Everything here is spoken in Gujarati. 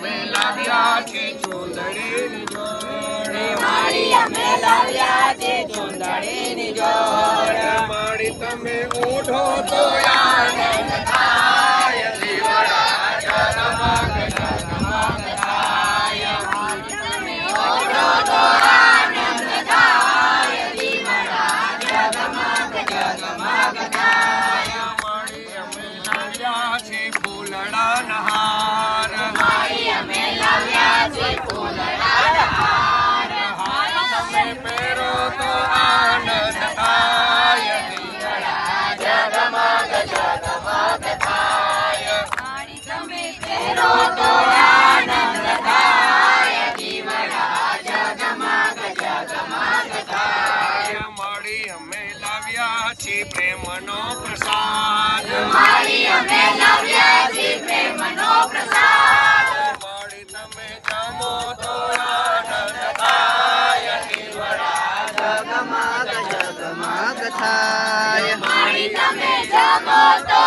મેલા વ્યાજે તું ડરે નિજોર મેલા વ્યાજે તું ડરે નિજોર પડી તમે ઊઠો તો આનંદ થાય લીલા રાજા રમકટા રમકટાય હમ પડી તમે ઊઠો તો આનંદ થાય લીલા રાજા રમકટા રમકટાય પડી અમે ના જાશી ફૂલડા નહા પ્રેમનો પ્રસાદ મારી અમે લાવ્યા જી પ્રેમનો પ્રસાદ મળી તમે જમો તો આનંદ નિવરા જગમગ જગમગ થાય મળી તમે જમો તો